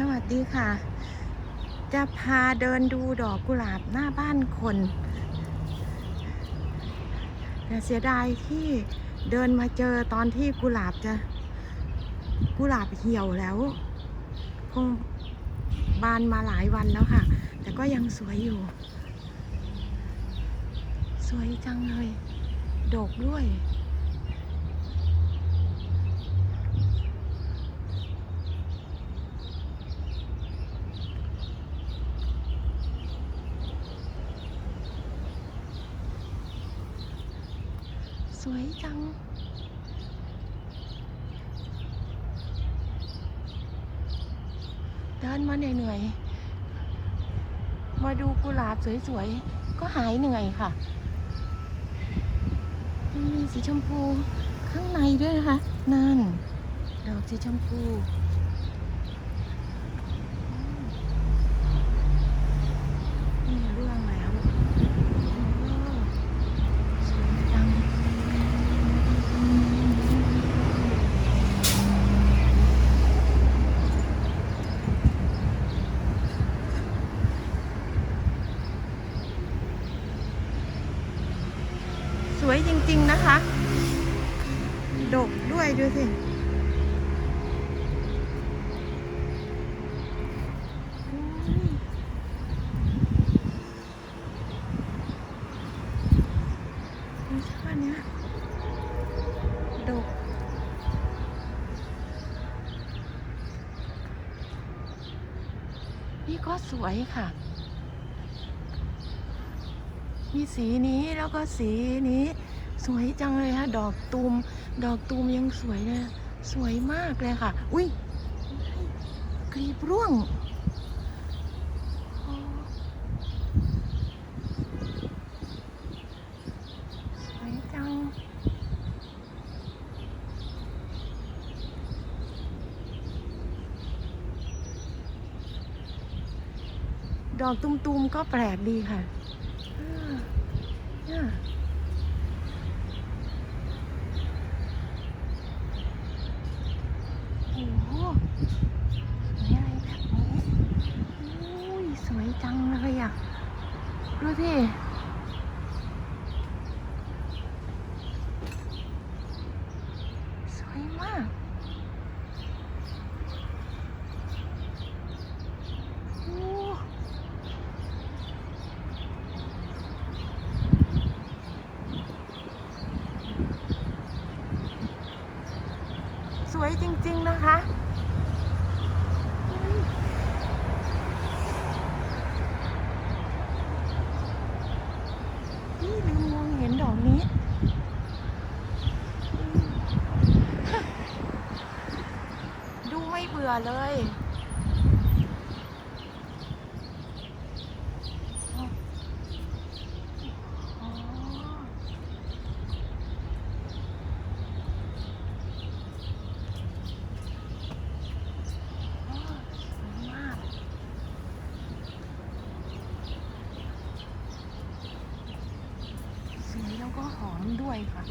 สวัสดีค่ะ จะพาเดินดูดอกกุหลาบหน้าบ้านคนแต่เสียดายที่เดินมาเจอตอนที่กุหลาบจะกุหลาบเหี่ยวแล้ว คงบานมาหลายวันแล้วค่ะ แต่ก็ยังสวยอยู่ สวยจังเลย ดกด้วย สวยจัง เดินมาเหนื่อยๆ มาดูกุหลาบสวยๆ ก็หายเหนื่อยค่ะ มีสีชมพูข้างในด้วยนะคะ นั่น ดอกสีชมพูนี่เรื่องแล้วโอ้สวยจัง สวยจริง ๆ นะคะ ดกด้วยดูสิอุ้ยดูช่อ เนี้ยดกนี่ก็สวยค่ะ มีสีนี้แล้วก็สีนี้ สวยจังเลยฮะ ดอกตูม ดอกตูมยังสวยเลย สวยมากเลยค่ะ อุ้ยกลีบร่วงโอ้สวยจัง ด อกตุ้มๆก็แปลกดีค่ะโอ้โหสวยอะไรแบบนี้อุ้ยสวยจังเลยอะดูสิวยมากโอ้ สวยจริง ๆ นะคะอุ๊ยนี่ลืมมองเห็นดอกนี้ ดูไม่เบื่อเลยอ๋อสวยมากสวยแล้วก็หอมด้วยค่ะ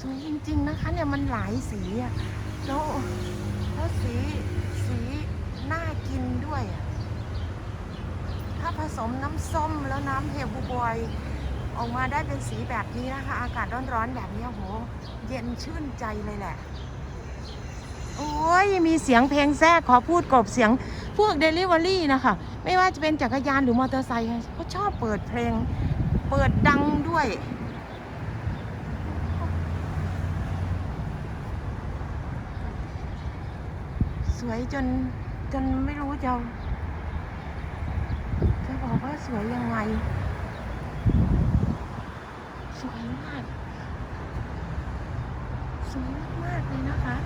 สวยจริง ๆ นะคะ เนี่ยมัน หลายสีอะแล้วแล้วสีสีน่ากินด้วยอะถ้าผสมน้ำส้มแล้วน้ำเฮลบูบอยออกมาได้เป็นสีแบบนี้นะคะ อากาศร้อนๆแบบนี้โห เย็นชื่นใจเลยแหละ โอ้ยมีเสียงเพลงแทรกขอพูดกบเสียงพวกเดลิเวอรี่นะคะ ไม่ว่าจะเป็นจักรยานหรือมอเตอร์ไซค์เขาชอบเปิดเพลง เปิดดังด้วย ส วยจนจนไม่รู้จะจะบอกว่าสวยยังไง สวยมาก สวยมากเลยนะคะ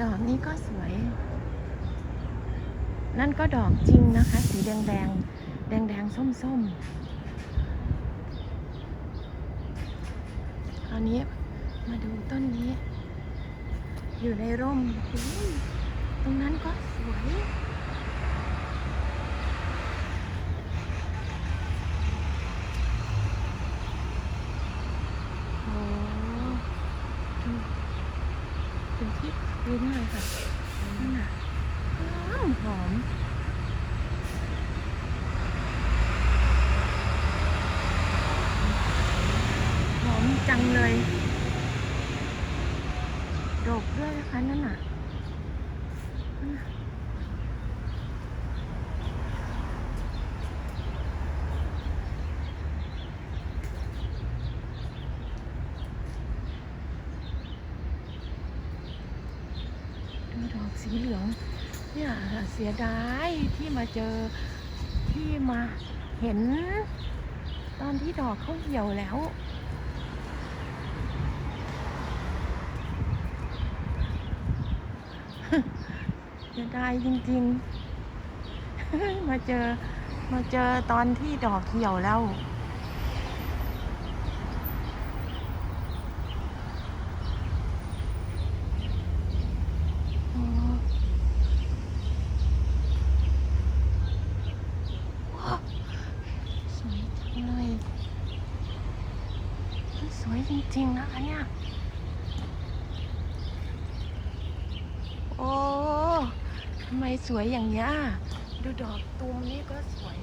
ดอกนี้ก็สวย นั่นก็ดอกจริงนะคะ สีแดงแดงแดงแดงส้มส้มๆราวนี้มาดูต้นนี้ อยู่ในร่ม ตรงนั้นก็สวยโอ้ดูดูที่พื้นเลยค่ะนั่นน่ะหอมหอม หอมจังเลยดกด้วยนะคะนั่นน่ะนั่นน่ะดูดอกสีเหลือง เสียดายที่มาเจอที่มาเห็น ตอนที่ดอกเขาเหี่ยวแล้วเสียดายจริงๆ มาเจอมาเจอตอนที่ดอกเหี่ยวแล้ว อ๋อว้าวสวยจังเลยมันสวย จริงนะคะเนี่ย โอ้ทำไมสวยอย่างเงี้ย ดูดอกตูมนี่ก็สวย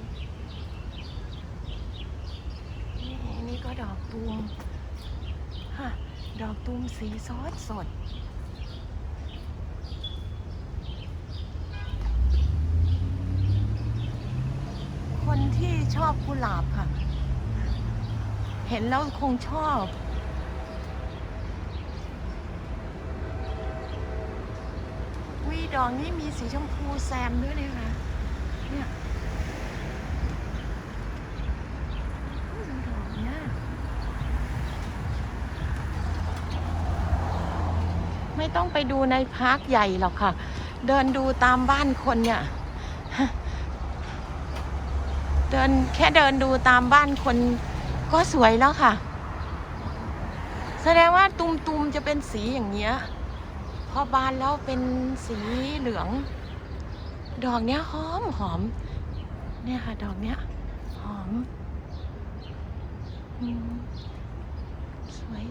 นี่นี่ก็ดอกตูมฮะดอกตูมสีซอสสดคนที่ชอบกุหลาบค่ะ เห็นแล้วคงชอบ ดอกนี้มีสีชมพูแซมด้วยนะคะเนี่ยดูดอกเนี้ยไม่ต้องไปดูในพาร์คใหญ่หรอกค่ะ เดินดูตามบ้านคนเนี่ยเดินแค่เดินดูตามบ้านคนก็สวยแล้วค่ะ แสดงว่าตุมๆจะเป็นสีอย่างเงี้ย พอบานแล้วเป็นสีเหลือง ดอกเนี้ยหอมหอม เนี่ยค่ะ ดอกเนี้ยหอมสวย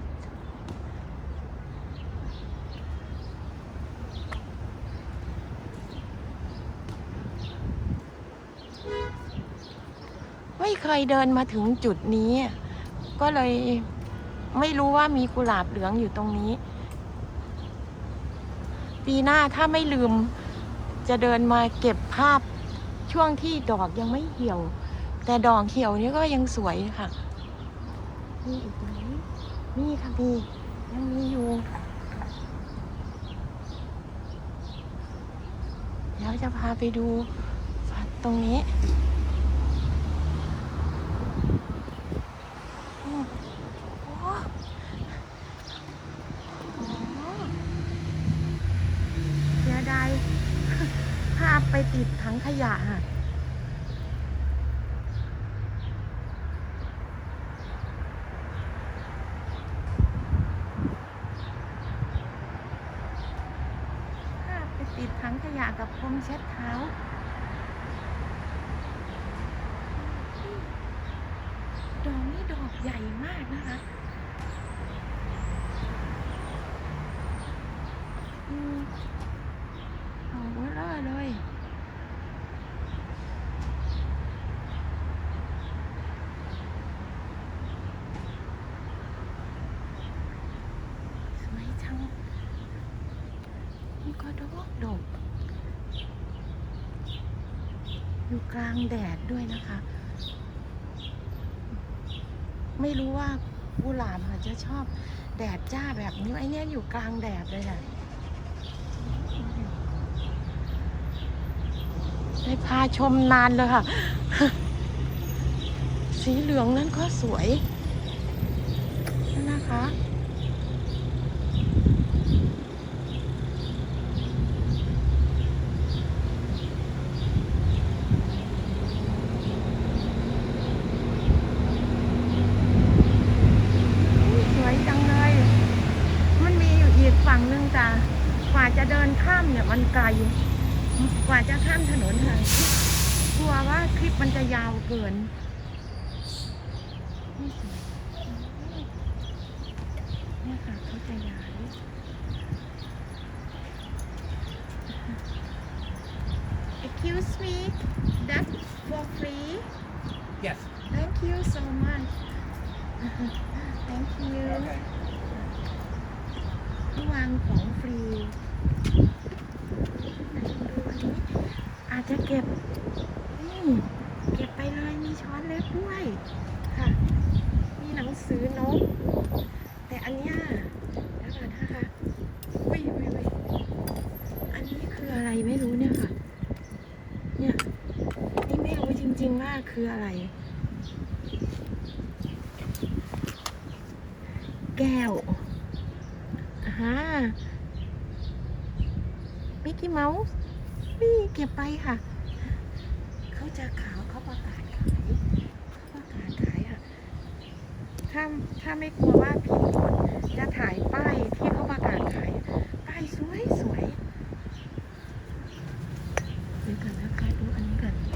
ไม่เคยเดินมาถึงจุดนี้ ก็เลยไม่รู้ว่ามีกุหลาบเหลืองอยู่ตรงนี้ ปีหน้าถ้าไม่ลืม จะเดินมาเก็บภาพช่วงที่ดอกยังไม่เหี่ยว แต่ดอกเหี่ยวนี่ก็ยังสวยค่ะนี่อีกไหมนี่ค่ะพี่ยังมีอยู่เดี๋ยวจะพาไปดูตรงนี้อืมโอ้โห เสียดาย ภาพ ไปติดถังขยะค่ะไปติดถังขยะกับพรมเช็ดเท้าดอกนี่ดอกใหญ่มากนะคะอืมโอ้โหเบลอเลย สวยจัง นี่ก็ดกดก อยู่ กลางแดดด้วยนะคะ ไม่รู้ว่ากุหลาบอาจจะชอบแดดจ้าแบบนี้ไอเนี้ยอยู่กลางแดดเลยค่ะได้พาชมนานเลยค่ะ สีเหลืองนั้นก็สวยนะคะ อุ๊ยสวยจังเลย เดินข้ามเนี่ยมันไกลกว่าจะข้ามถนนค่ะกลัวว่าคลิปมันจะยาวเกินนี่สวยเนี่ยค่ะเขาจะย้าย Excuse me that's for free Yes. Thank you so much Thank you ที่วางของฟรีดูอันนี้อาจจะ เก็บนี่เก็บไปเลยมีช้อนเล็บด้วยค่ะ มีหนังสือนก แต่อันเนี้ยเดี๋ยวก่อนนะคะอุ้ยอุ้ยอุ้ยอันนี้คืออะไรไม่รู้เนี่ยค่ะ เนี่ยนี่ไม่รู้จริงๆว่าคืออะไร แก้วอ่าฮะมิกกี้เมาส์นี่เก็บไปค่ะ เขาจะขาว เขาประกาศขายเขาประกาศขายค่ะถ้าถ้าไม่กลัวว่าผีจะถ่ายป้ายที่เขาประกาศขายป้ายสวยสวยเดี๋ยวกันนะคะดูอันนี้กันนี่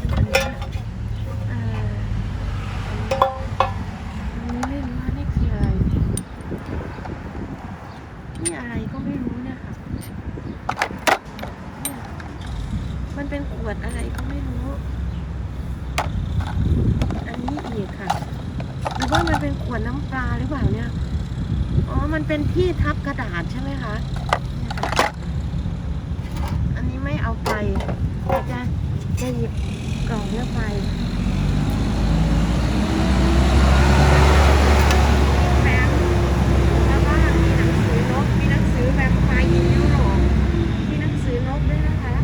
อันนี้อ่ออันนี้ไม่รู้ว่านี่อะไรนี่อะไรก็ไม่รู้เนี่ยค่ะเนี่ยมันเป็นขวดอะไรก็ไม่รู้ อันนี้อีกค่ะหรือว่า มันเป็นขวดน้ำปลาหรือเปล่าเนี่ย อ๋อ มันเป็นที่ทับกระดาษใช่ไหมคะ อันนี้ไม่เอาไปแต่จะจะหยิบกล่องเนี้ยไปแบงค์แล้วก็มีหนังสือนก มีหนังสือแบบไฟยิงยุโรปมีหนังสือนกด้วยนะคะ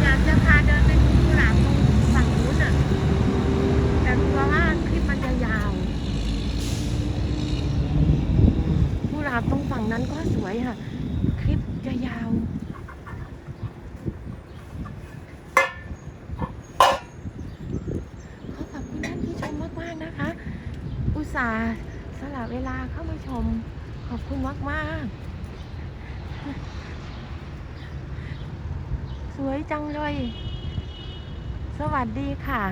อยากจะพาเดินไปดูกุหลาบตรงฝั่งนู้นอะ แต่กลัวว่าคลิปมันจะยาวกุหลาบตรงฝั่งนั้น ก็สวยค่ะคลิปจะยาวขอขอบคุณท่านที่ชมมาก ๆ นะคะ อุตส่าห์สละเวลาเข้ามาชม ขอบคุณมาก ๆ สวยจังเลย สวัสดีค่ะ